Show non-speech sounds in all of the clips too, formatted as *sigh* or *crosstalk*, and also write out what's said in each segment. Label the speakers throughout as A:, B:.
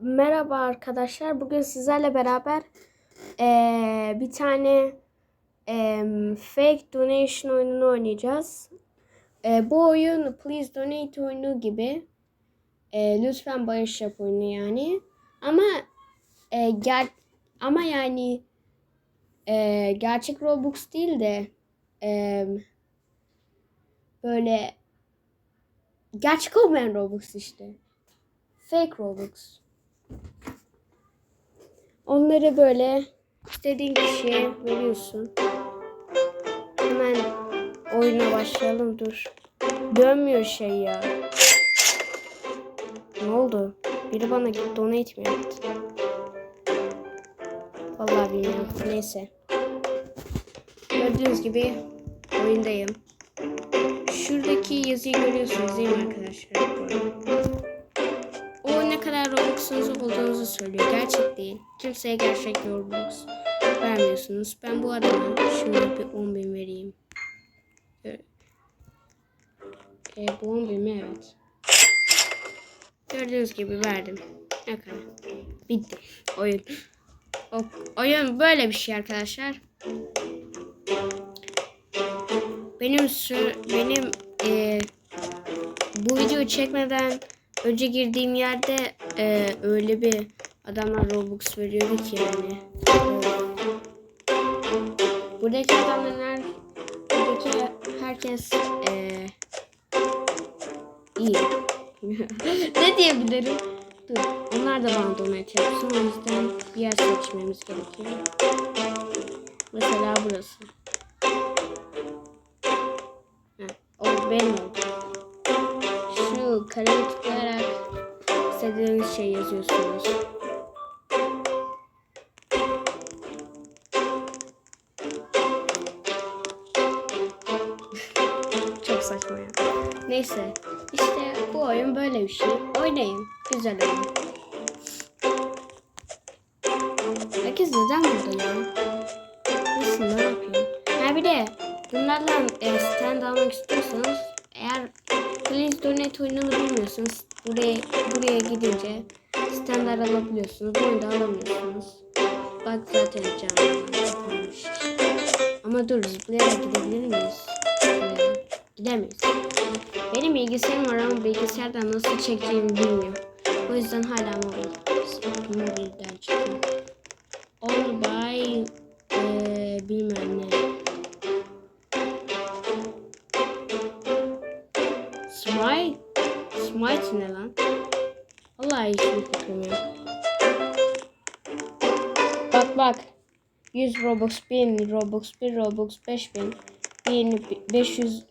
A: Merhaba arkadaşlar. Bugün sizlerle beraber eee, bir tane em, fake donation oyununu oynayacağız. Eee, bu oyun please donate oyunu gibi. Eee, lütfen bağış yap oyunu yani. Ama eee, ger ama yani eee, gerçek Robux değil de em, böyle gerçek olmayan Robux işte. Fake Robux. Onları böyle istediğin kişiye veriyorsun. Hemen oyuna başlayalım dur. Dönmüyor şey ya. Ne oldu? Biri bana donate mi yaptı? Vallahi bilmiyorum. Neyse. Gördüğünüz gibi oyundayım. Şuradaki yazıyı görüyorsunuz değil mi arkadaşlar? Kadar Robux'unuz olduğunuzu söylüyor. Gerçek değil. Kimseye gerçek Robux vermiyorsunuz. Ben bu adama şimdi bir 10 bin vereyim. E, bu 10 bin mi? Evet. Gördüğünüz gibi verdim. Ne kadar. Bitti. Oyun. O, oyun böyle bir şey arkadaşlar. Benim sü- benim e, bu videoyu çekmeden önce girdiğim yerde e, öyle bir adamlar Robux veriyordu ki yani. Buradaki adamlar buradaki herkes e, iyi. *laughs* ne diyebilirim? Dur. Onlar da bana donate yapsın. O yüzden bir yer seçmemiz gerekiyor. Mesela burası. Heh, o benim. Şu tıklayarak istediğiniz şey yazıyorsunuz. *laughs* Çok saçma ya. Neyse. işte bu oyun böyle bir şey. Oynayın. Güzel oyun. Bak zaten canlı. yapılmış. Ama dur zıplayarak gidebilir miyiz? Gidemeyiz. Benim bilgisayarım var ama bilgisayardan nasıl çekeceğimi bilmiyorum. O yüzden hala mobil. Mobilden çekiyorum. 100 Robux, 1000 Robux, 1 Robux, 5000, 1000, 500,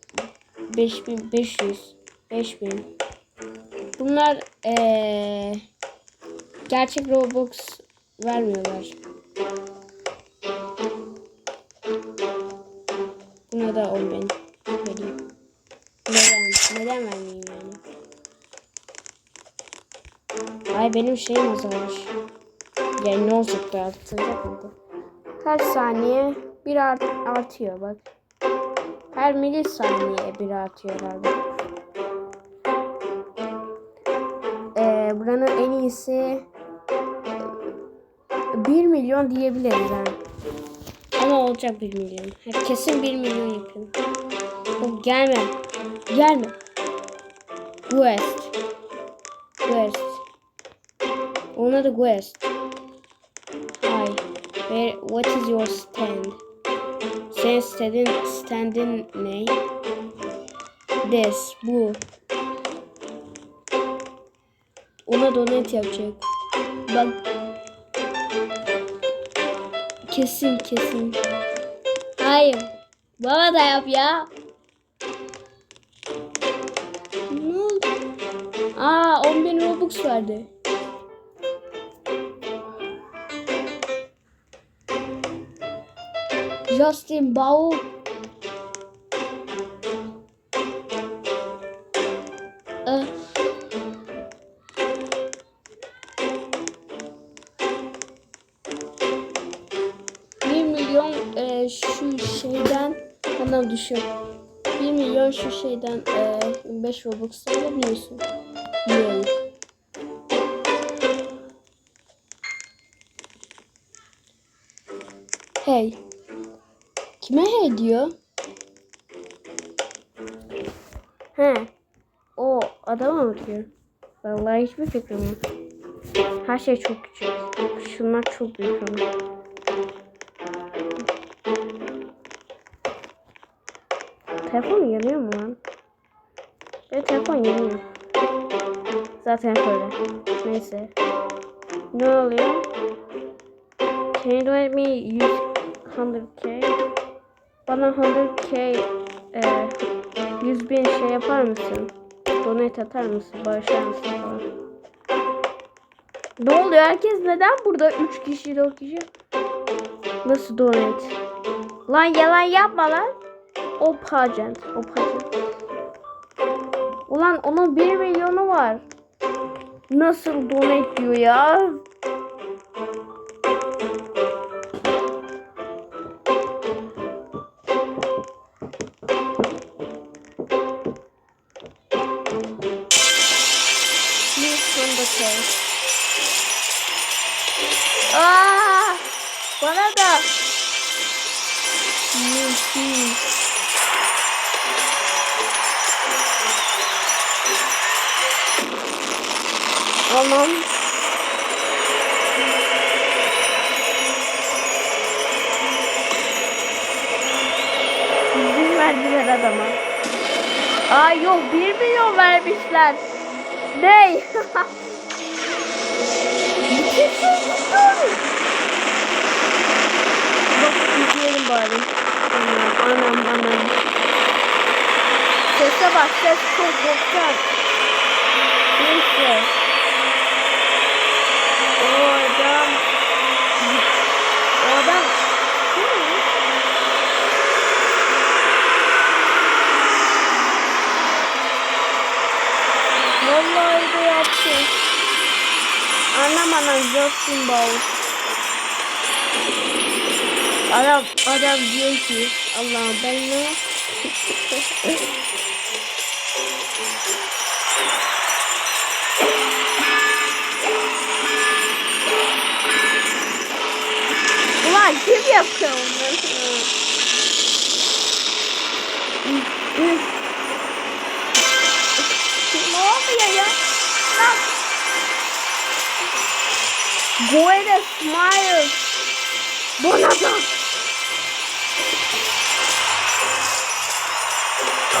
A: 5500, 5000. Bunlar eee gerçek Robux vermiyorlar. Buna da 10 bin vereyim. Neden? Neden vermeyeyim yani? Ay benim şeyim azalmış. Yani ne olacaktı artacak mıydı? Her saniye bir art artıyor bak. Her milisaniye bir artıyor herhalde. Ee, buranın en iyisi 1 milyon diyebiliriz yani. Ama olacak 1 milyon. Ha, Kesin 1 milyon yakın. O gelme. Gelme. West. West. Onun adı West. Where, what is your stand? Senin standin, standin ne? This. Bu. Ona donate yapacak. Bak. Kesin kesin. Hayır. Bana da yap ya. Ne oldu? Aa 10 bin Robux verdi. Justin Bau ee, bir milyon e, şu şeyden bana düşüyor. Bir milyon şu şeyden e, 25 Robux alabiliyorsun. Yay. Hey. Diyor? He. O adama mı diyor? Vallahi hiçbir fikrim yok. Her şey çok küçük. Şunlar çok büyük ama. Telefon yanıyor mu lan? Evet telefon yanıyor. Zaten öyle. Neyse. Ne oluyor? Can you let me use 100k? Bana 100k e, 100 bin şey yapar mısın? Donate atar mısın? Bağışlar mısın falan. Ne oluyor? Herkes neden burada? 3 kişi, 4 kişi. Nasıl donate? Lan yalan yapma lan. O pageant. O pageant. Ulan onun 1 milyonu var. Nasıl donate diyor ya? Milyon vermişler. Ne? Bak izleyelim bari. Anam anam anam. Sese bak ses çok boktan. Neyse. O adam. O adam. Kim o? Vallahi de yaptı. Anam Justin Ball. Adam, adam diyor ki Allah'ım ben ne? *laughs* Ulan kim yapıyor onları? Go ahead smile. Bana da.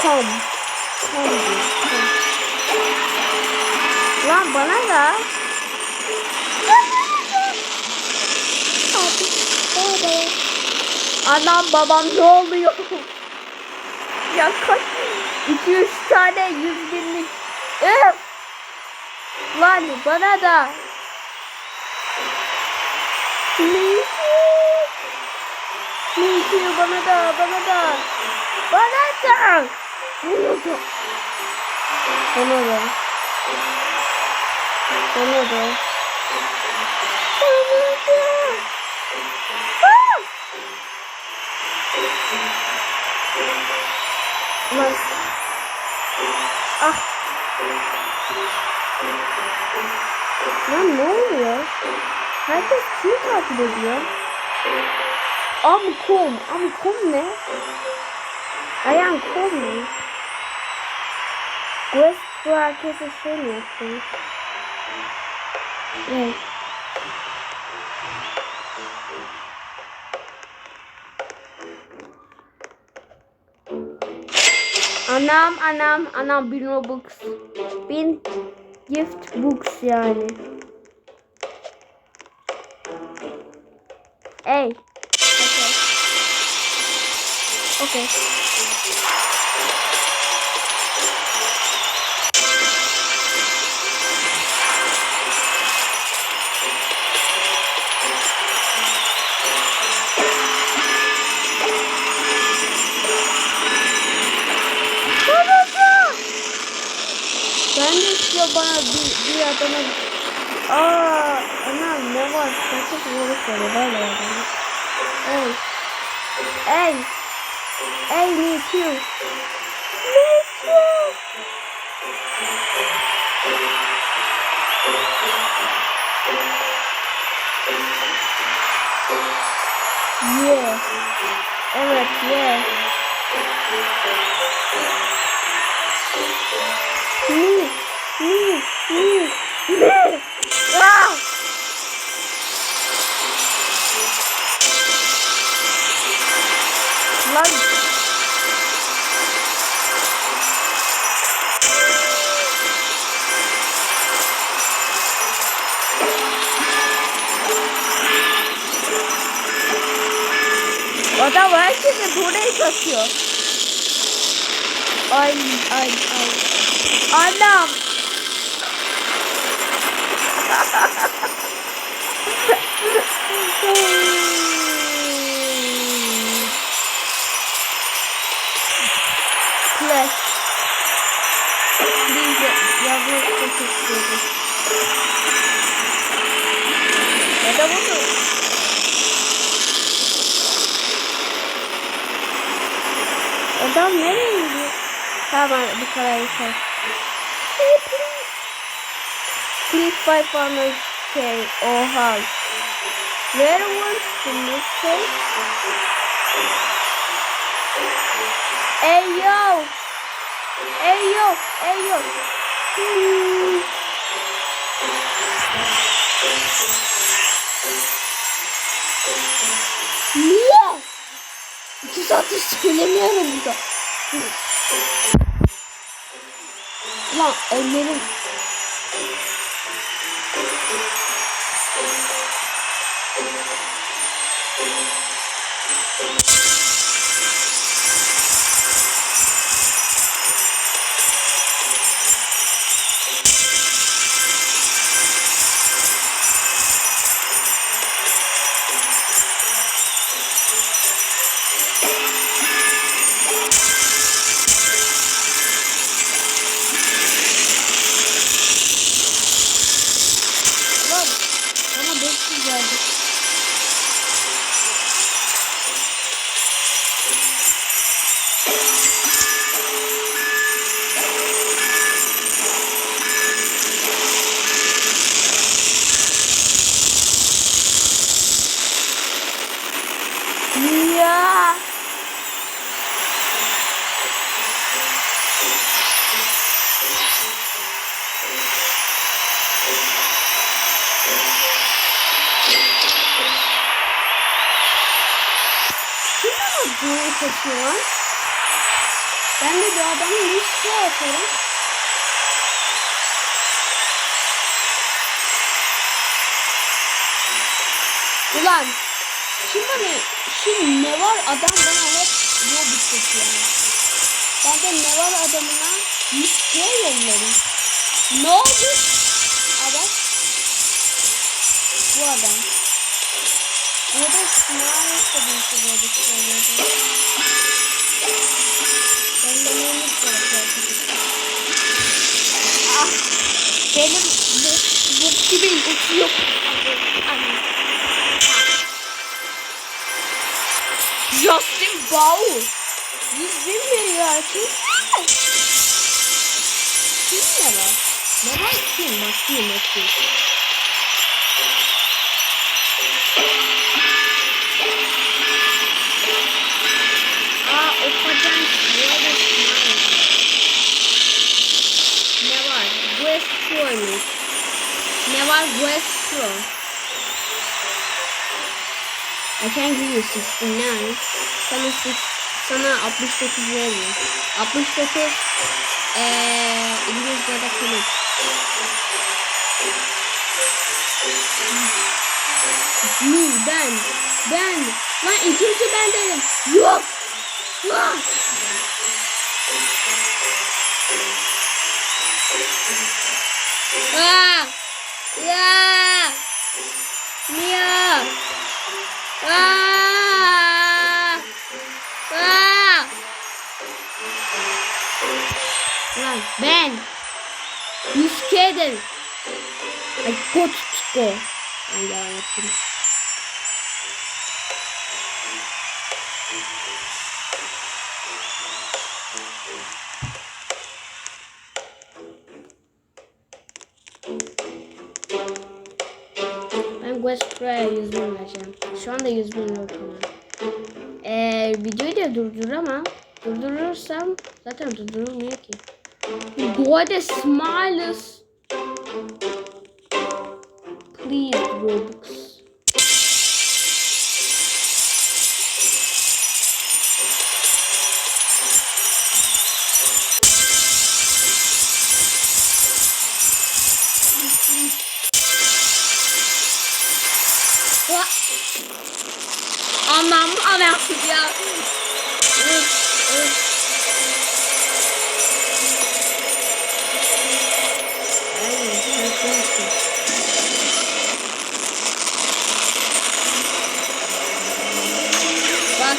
A: Come. Come. come. Lan bana da. Anam babam ne oluyor? ya kaç? 2-3 tane yüz binlik. Öf! Lan bana da. Please. Please bana da bana da. Bana da. Bana da. Bana da. Bana da. Bana da. Ah! Lan. Ah. Ne oluyor? Herkes kimi takip ediyor? Amkom. Amkom ne? Ayan kom ne? Quest bu herkese şey mi yapıyor? Evet. Anam anam anam bin Robux. Bin gift books yani. Ey. Okay. Okay. Ben de istiyor bana bir, bir adama Aa, anam ne var? Kaçak yolu söyle böyle adamı. Ey. Ey. Ey me too. Me too.
B: Ye. Evet ye. Herkese burayı satıyor. Ay ay ay. Anam. Adam nereye gidiyor? Tamam bu kadar yeter. Please 500 K. Oha. Where was the mistake? Hey yo. Hey yo. Hey yo. Hmm. Niye? Saattir söylemiyorum burada. Lan ellerim. Bunu kaçıyor? Ben de bir adamın şey yaparım. Ulan kim bana şimdi ne var adam bana hep robot seçiyor. Ben de ne var adamına yüzeye yollarım. Ne oldu? Adam. Bu adam. Benim bu, bu kimin uçu yok. Justin Bauer. 100 bin veriyor artık. Kim ne var? Ne var kim? Bakayım bakayım. Aa Pro'ymuş. Ne var? West Pro. I can give you 69. Sana, sana 69 veririm. 69 eee İngilizce'de kılıç. Mi ben ben lan ikinci ben dedim. Yok. Lan. Aa! Ya! Mia! Aa! Aa! Lan ben Yüzke'den Ay kot çıkı. Ben devam ettim.
A: Şu anda 100 bin yokum. Ee, videoyu da durduramam. Durdurursam zaten durdurulmuyor ki. Bu arada Smiles. Please Robux. Anam anam ya. Üf, üf. Ay, çok korkunç. Bak.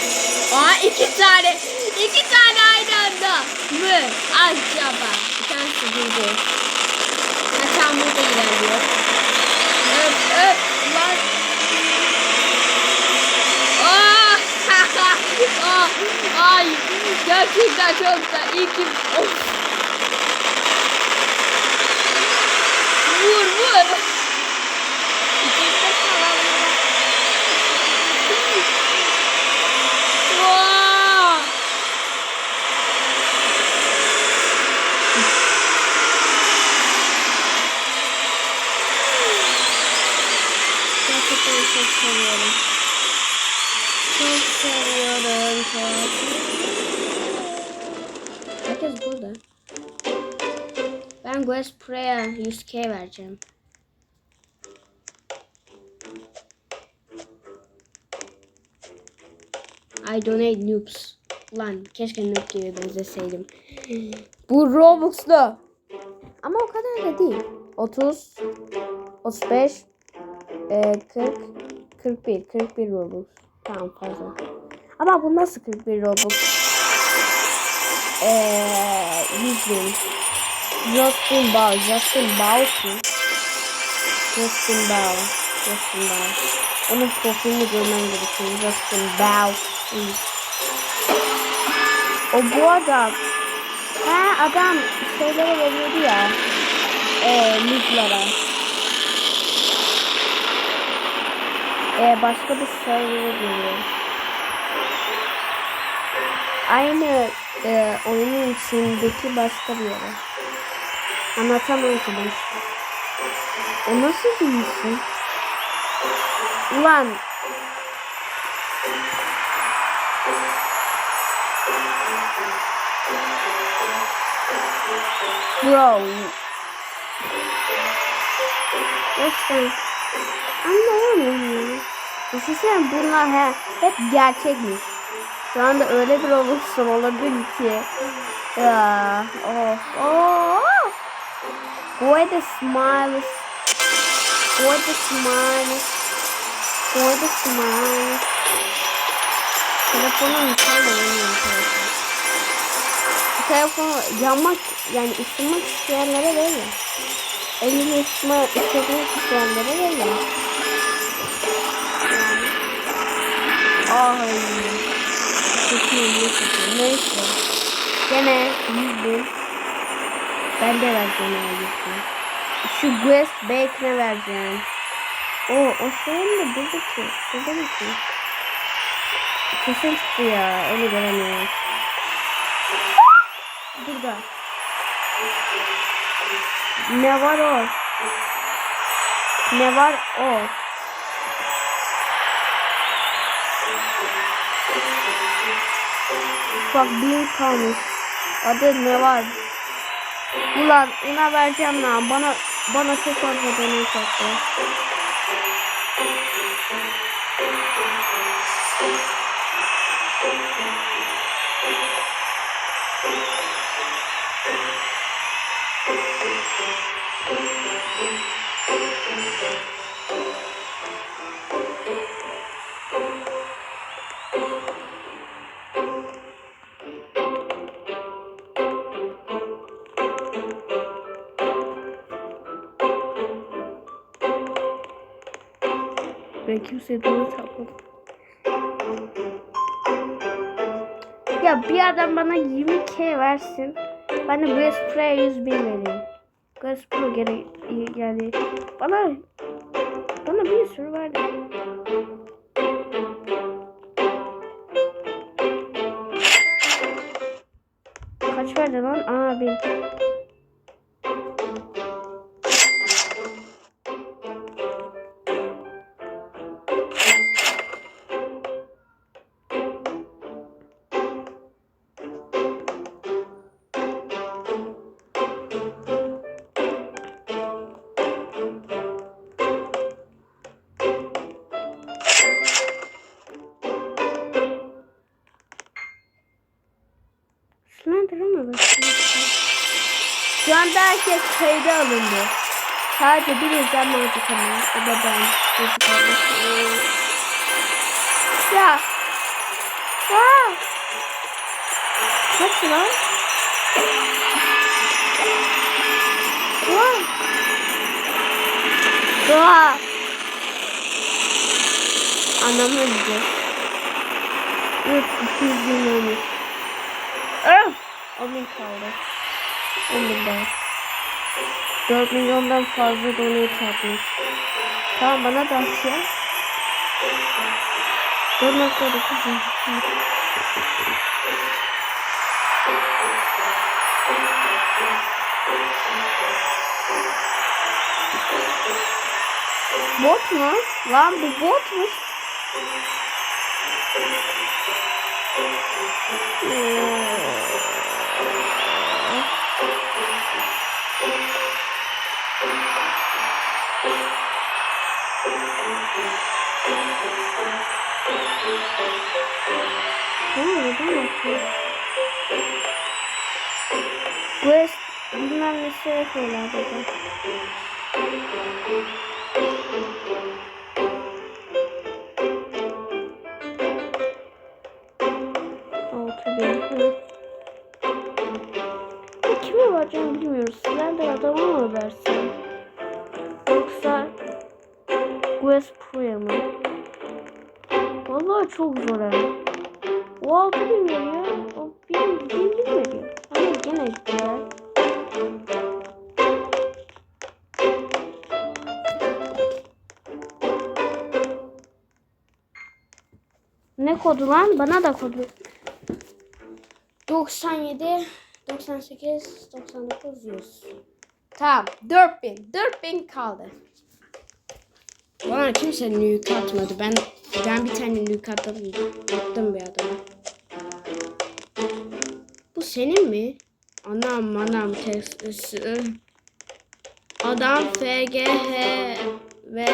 A: Aa iki tane. iki tane aynı anda mı? Acaba. Bir tanesi durdu. Ha tam burada ilerliyor. Öp öp. Lan. Aa! Aa! Ay gerçekten çok da iyi ki of. 100k vereceğim. I donate noobs. Lan keşke noob gibi benzeseydim. *gasps* Bu Robux'lu. Ama o kadar da değil. 30, 35, e, 40, 41, 41 Robux. Tamam fazla. Ama bu nasıl 41 Robux? Eee 100 bin. Justin Bau, Justin Bau kim? Justin Bau, Justin Bau. Onun profilini görmen gerekiyor. Justin. Hmm. O bu adam. Ha adam şeylere veriyordu ya. Eee nüzlara. Eee başka bir server'e geliyor. Aynı e, oyunun içindeki başka bir yere. Anlatamam ki ben. O nasıl bir isim? Ulan. Bro. Lütfen. Anlayamıyorum ya. Düşünsene bunlar he, hep gerçekmiş. Şu anda öyle bir olursun olabilir ki. Ya, of, of. Go the smiles. Go the smiles. Go the smiles. Telefonum yukarıda. Bu telefonu yanmak yani ısınmak isteyenlere değil. Elini ısıtma, ısıtmak isteyenlere değil. Ay. Çok iyi iyi kötü. Neyse. Gene 100 bin. Ben de vereceğim ya 100 bin. Şu Quest Bacon'a vereceğim. O, o şeyin mi? Burada ki. Burada mı ki? Kesin çıktı ya. Öyle göremiyorum. Burada. Ne var o? Ne var o? Bak bin kalmış. Adı ne var? Ulan ona vereceğim lan. Bana bana çok fazla deney çaktı. Ben kimseye doğru çarpmadım. Ya bir adam bana 20k versin. Ben de Grace Pro'ya 100 bin vereyim. Grace Pro gene yani bana bana bir sürü vardı. Kaç verdi lan? Aa bin. Bakıyorsun?
B: Şu anda herkes kayda alındı. Sadece bir izlenme alacak ama. O da ben. Ya. Aa. Kaç lan? Doğa. Doğa. Anamı öldü. Evet, 200 bin olmuş. Öf! 10 bin kaldı. 10 bin daha. 4 milyondan fazla donate atmış. Tamam bana da at ya. 4.9 Bot mu? Lan bu botmuş. Tamam yapıyor? Quest bilmem ne şey yapıyorlar dedi. Quest Pro'ya mı? Vallahi çok zor ha. O altı bin veriyor. O bin, bin, veriyor. Ama gene güzel. Ne kodu lan? Bana da kodu. 97 98 99 100. Tamam. 4000. 4000 kaldı.
A: Bana kimse nuke atmadı. Ben ben bir tane nuke attım. Attım bir adama. Bu senin mi? Anam anam tes Adam FGH ve.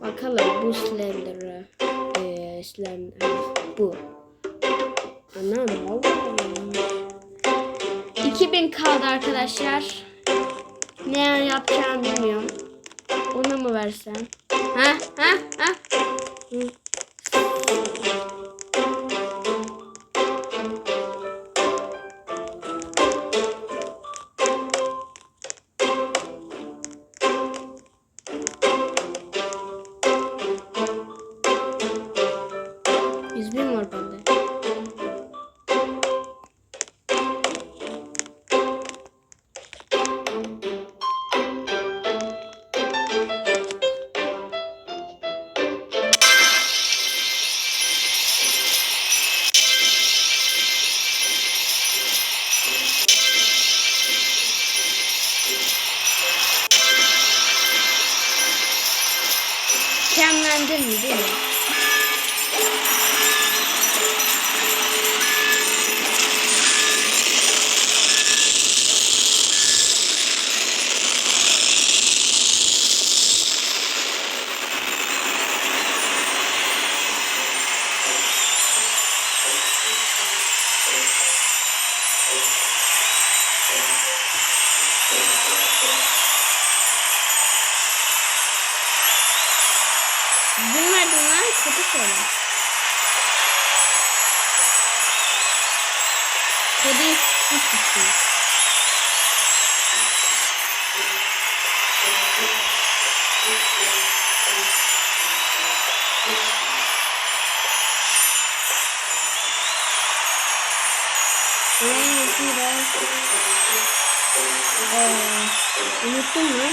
A: Bakalım bu Slender'ı. Ee, Slender. Bu. Anam Allah'ım. 2000 kaldı arkadaşlar. Ne yapacağımı bilmiyorum. Ona mı versem? Ha ha ha. Hı. Kemlendin mi değil mi? Da. Ee, unuttum mu?